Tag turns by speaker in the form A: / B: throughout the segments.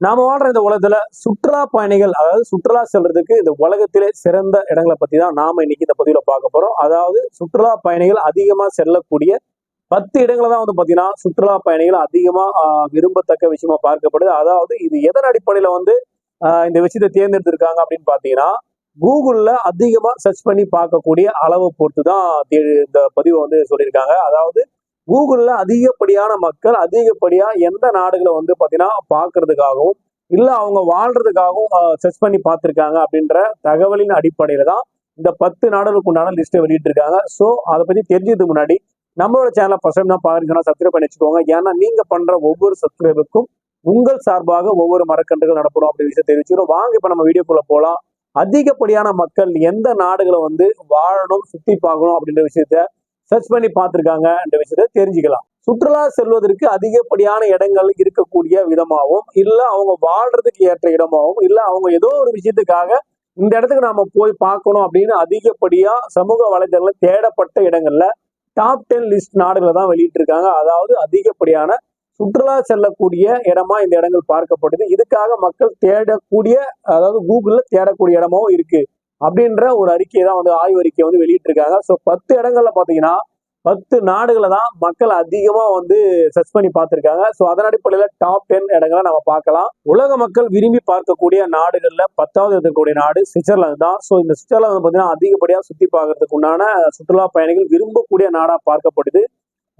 A: நாம வாழ்ற இந்த உலகத்துல சுற்றுலா பயணிகள் அதாவது சுற்றுலா செல்றதுக்கு இந்த உலகத்திலே சிறந்த இடங்களை பத்தி தான் நாம இன்னைக்கு இந்த பதிவுல பார்க்க போறோம். அதாவது சுற்றுலா பயணிகள் அதிகமா செல்லக்கூடிய பத்து இடங்களை தான் வந்து பாத்தீங்கன்னா சுற்றுலா பயணிகள் அதிகமா விரும்பத்தக்க விஷயமா பார்க்கப்படுது. அதாவது இது எதன் அடிப்படையில வந்து இந்த விஷயத்தை தேர்ந்தெடுத்திருக்காங்க அப்படின்னு பாத்தீங்கன்னா கூகுள்ல அதிகமா சர்ச் பண்ணி பார்க்கக்கூடிய அளவை பொறுத்து தான் தே- இந்த பதிவை வந்து சொல்லியிருக்காங்க. அதாவது கூகுள்ல அதிகப்படியான மக்கள் அதிகப்படியா எந்த நாடுகளை வந்து பார்த்தீங்கன்னா பார்க்கறதுக்காகவும் இல்லை அவங்க வாழ்றதுக்காகவும் சர்ச் பண்ணி பார்த்துருக்காங்க அப்படின்ற தகவலின் அடிப்படையில தான் இந்த பத்து நாடுகளுக்கு உண்டான லிஸ்ட்டை வெளியிட்டிருக்காங்க. ஸோ அதை பற்றி தெரிஞ்சதுக்கு முன்னாடி நம்மளோட சேனலை ஃபர்ஸ்ட் டைம் தான் பாருங்கன்னா சப்ஸ்கிரைப் பண்ணி வச்சுக்கோங்க. ஏன்னா நீங்கள் பண்ணுற ஒவ்வொரு சப்ஸ்கிரைபுக்கும் உங்கள் சார்பாக ஒவ்வொரு மரக்கன்றுகள் நடப்படும் அப்படின்ற விஷயம் தெரிவிச்சுக்கிறோம். வாங்க இப்போ நம்ம வீடியோக்குள்ளே போகலாம் அதிகப்படியான மக்கள் எந்த நாடுகளை வந்து வாழணும் சுற்றி பார்க்கணும் அப்படின்ற விஷயத்த சர்ச் பண்ணி பார்த்துருக்காங்க என்ற விஷயத்தை தெரிஞ்சுக்கலாம். சுற்றுலா செல்வதற்கு அதிகப்படியான இடங்கள் இருக்கக்கூடிய விதமாகவும் இல்ல அவங்க வாழ்றதுக்கு ஏற்ற இடமாகவும் இல்ல அவங்க ஏதோ ஒரு விஷயத்துக்காக இந்த இடத்துக்கு நாம போய் பார்க்கணும் அப்படின்னு அதிகப்படியா சமூக வலைதளங்கள் தேடப்பட்ட இடங்கள்ல டாப் டென் லிஸ்ட் நாடுகளை தான் வெளியிட்டிருக்காங்க. அதாவது அதிகப்படியான சுற்றுலா செல்லக்கூடிய இடமா இந்த இடங்கள் பார்க்கப்படுது. இதுக்காக மக்கள் தேடக்கூடிய அதாவது கூகுள்ல தேடக்கூடிய இடமாவும் இருக்கு. அப்படின்ற ஒரு அறிக்கையை தான் வந்து ஆய்வு அறிக்கையை வந்து வெளியிட்டிருக்காங்க. ஸோ பத்து இடங்கள்ல பார்த்தீங்கன்னா பத்து நாடுகளை தான் மக்கள் அதிகமா வந்து சர்ச் பண்ணி பார்த்துருக்காங்க. ஸோ அதன் அடிப்படையில் டாப் டென் இடங்களை நம்ம பார்க்கலாம். உலக மக்கள் விரும்பி பார்க்கக்கூடிய நாடுகளில் பத்தாவது இருக்கக்கூடிய நாடு சுவிட்சர்லாந்து தான். ஸோ இந்த சுவிட்சர்லாந்து பார்த்தீங்கன்னா அதிகப்படியாக சுற்றி பார்க்கறதுக்கு உண்டான சுற்றுலா பயணிகள் விரும்பக்கூடிய நாடாக பார்க்கப்படுது.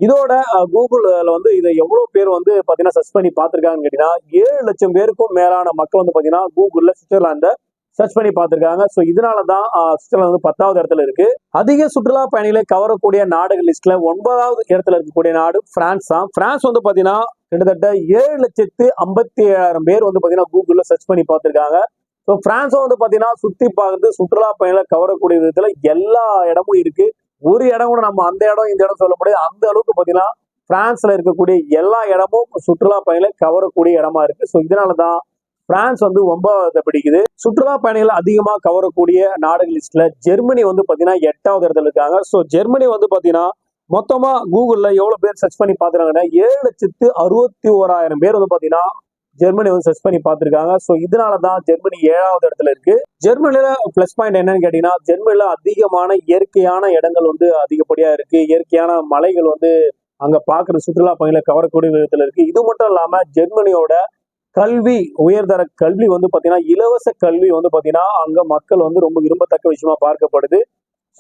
A: இதோட கூகுளில் வந்து இதை எவ்வளவு பேர் வந்து பார்த்தீங்கன்னா சர்ச் பண்ணி பார்த்துருக்காங்கன்னு கேட்டீங்கன்னா ஏழு லட்சம் பேருக்கும் மேலான மக்கள் வந்து பார்த்தீங்கன்னா கூகுளில் சுவிட்சர்லாந்தை சர்ச் பண்ணி பார்த்துருக்காங்க. ஸோ இதனால தான் அஹ், சுவிட்சர்லாந்து வந்து பத்தாவது இடத்துல இருக்கு. அதிக சுற்றுலா பயணிகளை கவரக்கூடிய நாடுகள் லிஸ்ட்ல ஒன்பதாவது இடத்துல இருக்கக்கூடிய நாடு பிரான்ஸ் தான். பிரான்ஸ் வந்து பார்த்தீங்கன்னா கிட்டத்தட்ட ஏழு லட்சத்து ஐம்பத்தி ஏழாயிரம் பேர் வந்து பார்த்தீங்கன்னா கூகுளில் சர்ச் பண்ணி பார்த்துருக்காங்க. ஸோ பிரான்ஸும் வந்து பார்த்தீங்கன்னா சுற்றி பார்க்குறது சுற்றுலா பயணிகளை கவரக்கூடிய விதத்தில் எல்லா இடமும் இருக்கு. ஒரு இடம் கூட நம்ம அந்த இடம் இந்த இடம் சொல்ல முடியாது அந்த அளவுக்கு பார்த்தீங்கன்னா பிரான்ஸ்ல இருக்கக்கூடிய எல்லா இடமும் சுற்றுலா பயணிகளை கவரக்கூடிய இடமா இருக்கு. ஸோ இதனால தான் பிரான்ஸ் வந்து ஒன்பதாவது பிடிக்குது. சுற்றுலா பயணிகள் அதிகமா கவரக்கூடிய நாடுகள் லிஸ்ட்ல ஜெர்மனி வந்து பாத்தீங்கன்னா எட்டாவது இடத்துல இருக்காங்க. ஸோ ஜெர்மனி வந்து பாத்தீங்கன்னா மொத்தமா கூகுள்ல எவ்வளவு பேர் சர்ச் பண்ணி பாத்துறாங்கன்னா ஏழு லட்சத்து அறுபத்தி ஓராயிரம் பேர் வந்து பாத்தீங்கன்னா ஜெர்மனி வந்து சர்ச் பண்ணி பார்த்துருக்காங்க ஸோ இதனால தான் ஜெர்மனி ஏழாவது இடத்துல இருக்கு. ஜெர்மனில பிளஸ் பாயிண்ட் என்னன்னு கேட்டீங்கன்னா ஜெர்மனில அதிகமான இயற்கையான இடங்கள் வந்து அதிகப்படியா இருக்கு. இயற்கையான மலைகள் வந்து அங்க பாக்குற சுற்றுலா பயணிகளை கவரக்கூடிய விதத்துல இருக்கு. இது மட்டும் இல்லாம ஜெர்மனியோட கல்வி உயர்தர கல்வி வந்து பார்த்தீங்கன்னா இலவச கல்வி வந்து பார்த்தீங்கன்னா அங்கே மக்கள் வந்து ரொம்ப விரும்பத்தக்க விஷயமா பார்க்கப்படுது.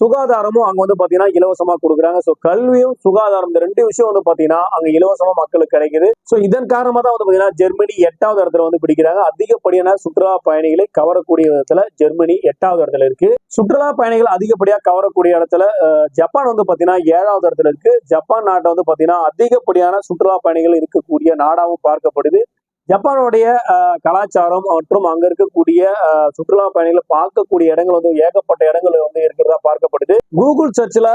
A: சுகாதாரமும் அங்கே வந்து பார்த்தீங்கன்னா இலவசமாக கொடுக்குறாங்க. ஸோ கல்வியும் சுகாதாரம் இந்த ரெண்டு விஷயம் வந்து பார்த்தீங்கன்னா அங்கே இலவசமாக மக்களுக்கு கிடைக்குது. ஸோ இதன் காரணமாக தான் வந்து பார்த்தீங்கன்னா ஜெர்மனி எட்டாவது இடத்துல வந்து பிடிக்கிறாங்க. அதிகப்படியான சுற்றுலா பயணிகளை கவரக்கூடிய இடத்துல ஜெர்மனி எட்டாவது இடத்துல இருக்கு. சுற்றுலா பயணிகள் அதிகப்படியாக கவரக்கூடிய இடத்துல ஜப்பான் வந்து பார்த்தீங்கன்னா ஏழாவது இடத்துல இருக்கு. ஜப்பான் நாட்டை வந்து பார்த்தீங்கன்னா அதிகப்படியான சுற்றுலா பயணிகள் இருக்கக்கூடிய நாடாகவும் பார்க்கப்படுது. ஜப்பானுடைய கலாச்சாரம் மற்றும் அங்க இருக்கக்கூடிய சுற்றுலா பயணிகளை பார்க்கக்கூடிய இடங்கள் வந்து ஏகப்பட்ட இடங்கள் வந்து இருக்கிறதா பார்க்கப்படுது. கூகுள் சர்ச்ல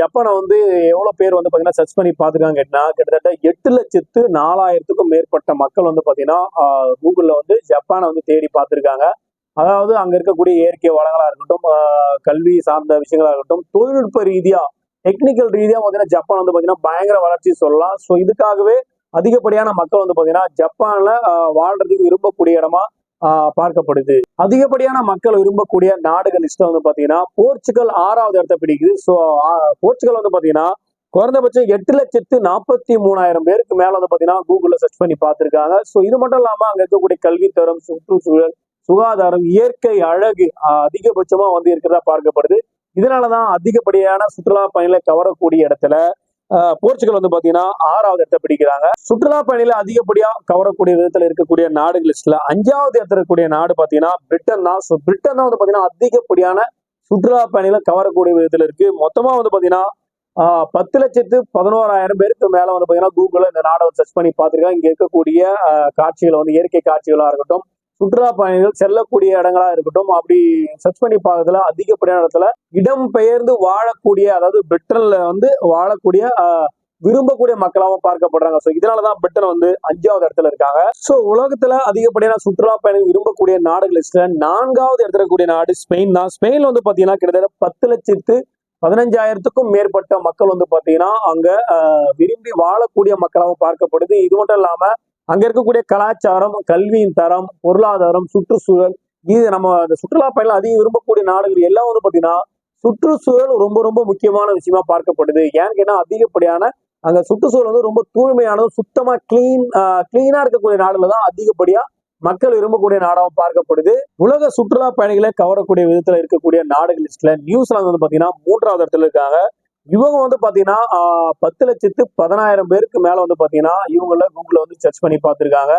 A: ஜப்பானை வந்து எவ்வளவு பேர் வந்து பாத்தீங்கன்னா சர்ச் பண்ணி பார்த்துருக்காங்க கேட்டீங்கன்னா கிட்டத்தட்ட எட்டு லட்சத்து நாலாயிரத்துக்கும் மேற்பட்ட மக்கள் வந்து பாத்தீங்கன்னா கூகுளில் கூகுள்ல வந்து ஜப்பானை வந்து தேடி பார்த்திருக்காங்க. அதாவது அங்க இருக்கக்கூடிய இயற்கை வளங்களா இருக்கட்டும் கல்வி சார்ந்த விஷயங்களா இருக்கட்டும் தொழில்நுட்ப ரீதியா டெக்னிக்கல் ரீதியா பாத்தீங்கன்னா ஜப்பான் வந்து பாத்தீங்கன்னா பயங்கர வளர்ச்சி சொல்லலாம். ஸோ இதுக்காகவே அதிகப்படியான மக்கள் வந்து பார்த்தீங்கன்னா ஜப்பான்ல வாழ்றதுக்கு விரும்பக்கூடிய இடமா பார்க்கப்படுது. அதிகப்படியான மக்கள் விரும்பக்கூடிய நாடுகள் இஷ்டம் வந்து பார்த்தீங்கன்னா போர்ச்சுகல் ஆறாவது இடத்தை பிடிக்குது. ஸோ போர்ச்சுகல் வந்து பார்த்தீங்கன்னா குறைந்தபட்சம் எட்டு லட்சத்து நாற்பத்தி மூணாயிரம் பேருக்கு மேல வந்து பார்த்தீங்கன்னா கூகுளில் சர்ச் பண்ணி பார்த்துருக்காங்க. ஸோ இது மட்டும் இல்லாமல் அங்கே இருக்கக்கூடிய கல்வித்தரம் சுற்றுச்சூழல் சுகாதாரம் இயற்கை அழகு அதிகபட்சமாக அதிகபட்சமா வந்து இருக்கிறதா பார்க்கப்படுது. இதனாலதான் அதிகப்படியான சுற்றுலா பயணிகளை கவரக்கூடிய இடத்துல போர்ச்சுகல் வந்து பாத்தீங்கன்னா ஆறாவது இடத்தை பிடிக்கிறாங்க. சுற்றுலா பயணிகளை அதிகப்படியா கவரக்கூடிய விதத்துல இருக்கக்கூடிய நாடுகள் லிஸ்ட்ல அஞ்சாவது இடத்துல இருக்கக்கூடிய நாடு பாத்தீங்கன்னா பிரிட்டன் தான். ஸோ பிரிட்டன் தான் வந்து பாத்தீங்கன்னா அதிகப்படியான சுற்றுலா பயணிகளை கவரக்கூடிய விதத்துல இருக்கு. மொத்தமா வந்து பாத்தீங்கன்னா ஆஹ், பத்து லட்சத்து பதினோராயிரம் பேருக்கு மேல வந்து பாத்தீங்கன்னா கூகுள்ல இந்த நாடை சர்ச் பண்ணி பார்த்திருக்காங்க. இங்க இருக்கக்கூடிய காட்சிகள் வந்து இயற்கை காட்சிகளா இருக்கட்டும் சுற்றுலா பயணிகள் செல்லக்கூடிய இடங்களா இருக்கட்டும் அப்படி சர்ச் பண்ணி பார்க்கறதுல அதிகப்படியான இடத்துல இடம் பெயர்ந்து வாழக்கூடிய அதாவது பிரிட்டன்ல வந்து வாழக்கூடிய விரும்பக்கூடிய மக்களாகவும் பார்க்கப்படுறாங்க. ஸோ இதனாலதான் பிரிட்டன் வந்து அஞ்சாவது இடத்துல இருக்காங்க. ஸோ உலகத்துல அதிகப்படியான சுற்றுலா பயணிகள் விரும்பக்கூடிய நாடுகள் லிஸ்ட்ல நான்காவது இடத்துல கூடிய நாடு ஸ்பெயின் தான். ஸ்பெயின்ல வந்து பாத்தீங்கன்னா கிட்டத்தட்ட பத்து லட்சத்து பதினஞ்சாயிரத்துக்கும் மேற்பட்ட மக்கள் வந்து பாத்தீங்கன்னா அங்க விரும்பி வாழக்கூடிய மக்களாகவும் பார்க்கப்படுது. இது மட்டும் இல்லாம அங்க இருக்கக்கூடிய கலாச்சாரம் கல்வியின் தரம் பொருளாதாரம் சுற்றுச்சூழல் இது நம்ம அந்த சுற்றுலா பயணிகள் அதிகம் விரும்பக்கூடிய நாடுகள் எல்லாம் வந்து பாத்தீங்கன்னா சுற்றுச்சூழல் ரொம்ப ரொம்ப முக்கியமான விஷயமா பார்க்கப்படுது. ஏன்னு கேட்டா அதிகப்படியான அங்க சுற்றுச்சூழல் வந்து ரொம்ப தூய்மையானதும் சுத்தமா கிளீன் கிளீனா இருக்கக்கூடிய நாடுல தான் அதிகப்படியா மக்கள் விரும்பக்கூடிய நாடாகவும் பார்க்கப்படுது. உலக சுற்றுலா பயணிகளை கவரக்கூடிய விதத்துல இருக்கக்கூடிய நாடுகள் லிஸ்ட்ல நியூசிலாந்து வந்து பாத்தீங்கன்னா மூன்றாவது இடத்துல இருக்காங்க. இவங்க வந்து பாத்தீங்கன்னா பத்து லட்சத்து பதினாயிரம் பேருக்கு மேல வந்து பாத்தீங்கன்னா இவங்கள கூகுள்ல வந்து சர்ச் பண்ணி பார்த்திருக்காங்க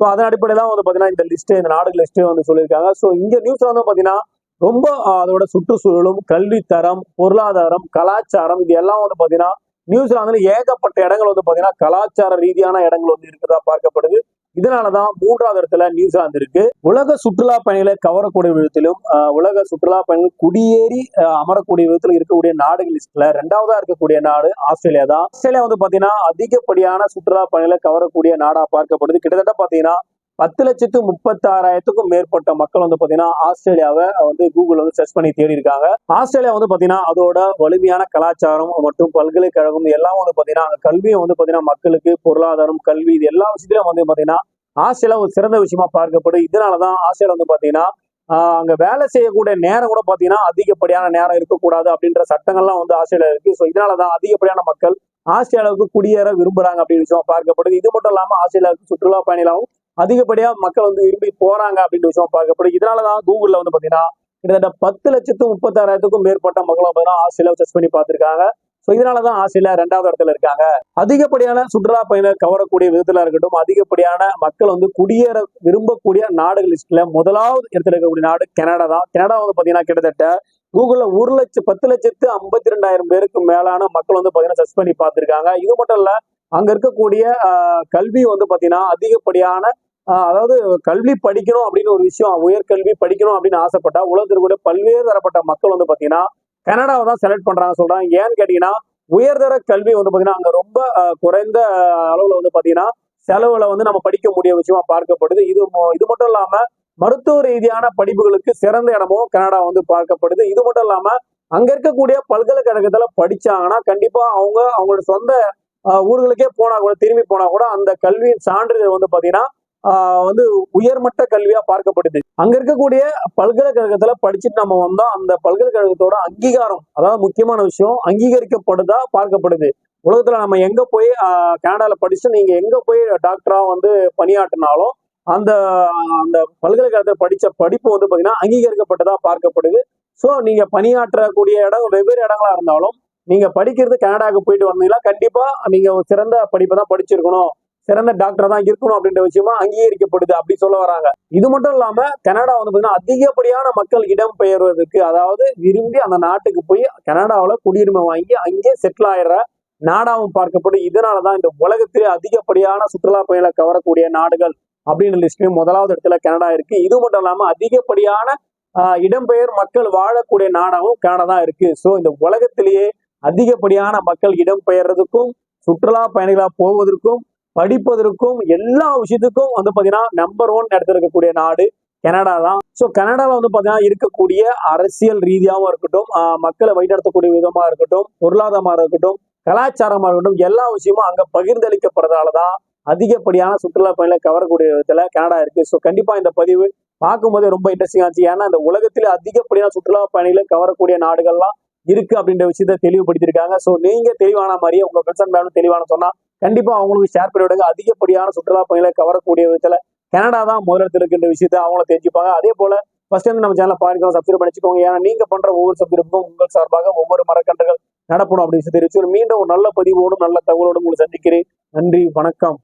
A: ஸோ அதன் அடிப்படையில தான் வந்து பாத்தீங்கன்னா இந்த லிஸ்ட் இந்த நாடுகள் லிஸ்ட்டே வந்து சொல்லியிருக்காங்க. ஸோ இங்க நியூஸ்ல வந்து பாத்தீங்கன்னா ரொம்ப அதோட சுற்றுச்சூழலும் கல்வித்தரம் பொருளாதாரம் கலாச்சாரம் இது எல்லாம் வந்து பாத்தீங்கன்னா நியூசிலாந்துல ஏகப்பட்ட இடங்கள் வந்து பாத்தீங்கன்னா கலாச்சார ரீதியான இடங்கள் வந்து இருக்கிறதா பார்க்கப்படுது. இதனாலதான் மூன்றாவது இடத்துல நியூசிலாந்து இருக்கு. உலக சுற்றுலா பயணிகளை கவரக்கூடிய விதத்திலும் ஆஹ், உலக சுற்றுலா பயணிகள் குடியேறி அமரக்கூடிய விதத்தில் இருக்கக்கூடிய நாடுகள் லிஸ்ட்ல ரெண்டாவதா இருக்கக்கூடிய நாடு ஆஸ்திரேலியா தான். ஆஸ்திரேலியா வந்து பாத்தீங்கன்னா அதிகப்படியான சுற்றுலா பயணிகளை கவரக்கூடிய நாடா பார்க்கப்படுது. கிட்டத்தட்ட பாத்தீங்கன்னா பத்து லட்சத்து முப்பத்தாறாயிரத்துக்கும் மேற்பட்ட மக்கள் வந்து பாத்தீங்கன்னா ஆஸ்திரேலியாவை வந்து கூகுள் வந்து சர்ச் பண்ணி தேடி இருக்காங்க ஆஸ்திரேலியா வந்து பாத்தீங்கன்னா அதோட வலிமையான கலாச்சாரம் மற்றும் பல்கலைக்கழகம் எல்லாம் வந்து பாத்தீங்கன்னா கல்வியை வந்து பாத்தீங்கன்னா மக்களுக்கு பொருளாதாரம் கல்வி இது எல்லா விஷயத்திலும் வந்து பாத்தீங்கன்னா ஆஸ்திரேலியா ஒரு சிறந்த விஷயமா பார்க்கப்படும் இதனாலதான் ஆஸ்திரேலியா வந்து பாத்தீங்கன்னா அங்க வேலை செய்யக்கூடிய நேரம் கூட பாத்தீங்கன்னா அதிகப்படியான நேரம் இருக்கக்கூடாது அப்படின்ற சட்டங்கள்லாம் வந்து ஆஸ்திரேலியா இருக்கு. ஸோ இதனாலதான் அதிகப்படியான மக்கள் ஆஸ்திரேலியாவுக்கு குடியேற விரும்புறாங்க அப்படின்னு விஷயமா பார்க்கப்படுது. இது மட்டும் இல்லாம ஆஸ்திரேலியாவுக்கு சுற்றுலா பயணிகளாகவும் அதிகப்படியா மக்கள் வந்து விரும்பி போறாங்க அப்படின்னு விஷயம் பார்க்கப்படுது. இதனாலதான் கூகுள்ல வந்து பாத்தீங்கன்னா கிட்டத்தட்ட பத்து லட்சத்து முப்பத்தாறாயிரத்துக்கும் மேற்பட்ட மக்களும் பார்த்தீங்கன்னா ஆஸ்திரேலியாவை சர்ச் பண்ணி பார்த்திருக்காங்க. ஸோ இதனாலதான் ஆஸ்திரேலியா ரெண்டாவது இடத்துல இருக்காங்க. அதிகப்படியான சுற்றுலா பயணம் கவரக்கூடிய விதத்துல இருக்கட்டும் அதிகப்படியான மக்கள் வந்து குடியேற விரும்பக்கூடிய நாடுகள் லிஸ்ட்ல முதலாவது இடத்துல இருக்கக்கூடிய நாடு கனடா தான். கனடா வந்து பாத்தீங்கன்னா கிட்டத்தட்ட கூகுள்ல ஒரு லட்சம் பத்து லட்சத்து ஐம்பத்தி ரெண்டாயிரம் பேருக்கு மேலான மக்கள் வந்து பாத்தீங்கன்னா சர்ச் பண்ணி பார்த்திருக்காங்க. இது மட்டும் இல்ல அங்க இருக்கக்கூடிய கல்வி வந்து பாத்தீங்கன்னா அதிகப்படியான அதாவது கல்வி படிக்கணும் அப்படின்னு ஒரு விஷயம் உயர்கல்வி படிக்கணும் அப்படின்னு ஆசைப்பட்டா உலகத்தில் பல்வேறு தரப்பட்ட மக்கள் வந்து பார்த்தீங்கன்னா கனடாவை தான் செலக்ட் பண்றாங்க சொல்றாங்க. ஏன்னு கேட்டீங்கன்னா உயர்தர கல்வி வந்து பார்த்தீங்கன்னா அங்க ரொம்ப குறைந்த அளவில் அளவுல வந்து பார்த்தீங்கன்னா செலவுல வந்து நம்ம படிக்க முடிய விஷயமா பார்க்கப்படுது. இது இது மட்டும் இல்லாம மருத்துவ ரீதியான படிப்புகளுக்கு சிறந்த இடமும் கனடா வந்து பார்க்கப்படுது. இது மட்டும் இல்லாம அங்க இருக்கக்கூடிய பல்கலைக்கழகத்துல படிச்சாங்கன்னா கண்டிப்பா அவங்க அவங்களோட சொந்த ஊர்களுக்கே போனா கூட திரும்பி போனா கூட அந்த கல்வியின் சான்றிதழ் வந்து பாத்தீங்கன்னா வந்து உயர்மட்ட கல்வியா பார்க்கப்படுது. அங்க இருக்கக்கூடிய பல்கலைக்கழகத்துல படிச்சுட்டு நம்ம வந்தா அந்த பல்கலைக்கழகத்தோட அங்கீகாரம் அதாவது முக்கியமான விஷயம் அங்கீகரிக்கப்படுதா பார்க்கப்படுது. உலகத்துல நம்ம எங்க போய் கனடால படிச்சு நீங்க எங்க போய் டாக்டரா வந்து பணியாற்றினாலும் அந்த அந்த பல்கலைக்கழகத்தில் படிச்ச படிப்பு வந்து பாத்தீங்கன்னா அங்கீகரிக்கப்பட்டதா பார்க்கப்படுது. ஸோ நீங்க பணியாற்றக்கூடிய இடம் வெவ்வேறு இடங்களா இருந்தாலும் நீங்க படிக்கிறது கனடாவுக்கு போயிட்டு வந்தீங்கன்னா கண்டிப்பா நீங்க சிறந்த படிப்பை தான் படிச்சிருக்கணும். சிறந்த டாக்டர் தான் இருக்கணும் அப்படின்ற விஷயமா அங்கீகரிக்கப்படுது அப்படி சொல்ல வராங்க. இது மட்டும் இல்லாம கனடா வந்து பாத்தீங்கன்னா அதிகப்படியான மக்கள் இடம் பெயர்வதற்கு அதாவது விரும்பி அந்த நாட்டுக்கு போய் கனடாவுல குடியுரிமை வாங்கி அங்கே செட்டில் ஆயிடுற நாடாவும் பார்க்கப்படும். இதனாலதான் இந்த உலகத்திலே அதிகப்படியான சுற்றுலா பயணிகளை கவரக்கூடிய நாடுகள் அப்படின்னு லிஸ்ட்லயும் முதலாவது இடத்துல கனடா இருக்கு. இது மட்டும் இல்லாம அதிகப்படியான ஆஹ், இடம்பெயர் மக்கள் வாழக்கூடிய நாடாவும் கனடா தான் இருக்கு. ஸோ இந்த உலகத்திலேயே அதிகப்படியான மக்கள் இடம்பெயர்றதுக்கும் சுற்றுலா பயணிகளா போவதற்கும் படிப்பதற்கும் எல்லா விஷயத்துக்கும் வந்து பாத்தீங்கன்னா நம்பர் ஒன் இடத்துல இருக்கக்கூடிய நாடு கனடா தான். ஸோ கனடால வந்து பாத்தீங்கன்னா இருக்கக்கூடிய அரசியல் ரீதியாகவும் இருக்கட்டும் மக்களை வழிநடத்தக்கூடிய விதமா இருக்கட்டும் பொருளாதாரமா இருக்கட்டும் கலாச்சாரமா இருக்கட்டும் எல்லா விஷயமும் அங்க பகிர்ந்தளிக்கப்படுறதால தான் அதிகப்படியான சுற்றுலா பயணிகளை கவரக்கூடிய விதத்துல கனடா இருக்கு. ஸோ கண்டிப்பா இந்த பதிவு பார்க்கும்போதே ரொம்ப இன்ட்ரெஸ்டிங்காக ஆச்சு ஏன்னா இந்த உலகத்திலே அதிகப்படியான சுற்றுலா பயணிகளை கவரக்கூடிய நாடுகள்லாம் இருக்கு அப்படின்ற விஷயத்த தெளிவுபடுத்தியிருக்காங்க. ஸோ நீங்க தெளிவான மாதிரியே உங்க ஃப்ரெண்ட்ஸ் அண்ட் ஃபேமிலி தெளிவான சொன்னா கண்டிப்பா அவங்களுக்கு ஷேர் பண்ணி விடுங்க அதிகப்படியான சுற்றுலா பயணிகளை கவரக்கூடிய விதத்துல கனடா தான் முதலிடத்தில் இருக்கின்ற விஷயத்த அவங்கள தெரிஞ்சுப்பாங்க. அதே போல ஃபர்ஸ்ட் டைம் நம்ம சேனல் பாருங்க சப்ஸ்கிரைப் பண்ணிச்சுக்கோங்க. ஏன்னா நீங்க பண்ற ஒவ்வொரு சப்ஸ்கிரைப்பும் உங்கள் சார்பாக ஒவ்வொரு மரக்கன்றுகள் நடப்படும் அப்படின்னு தெரிவிச்சு மீண்டும் ஒரு நல்ல பதிவோடும் நல்ல தகவலோடும் உங்களை சந்திக்கிறேன். நன்றி வணக்கம்.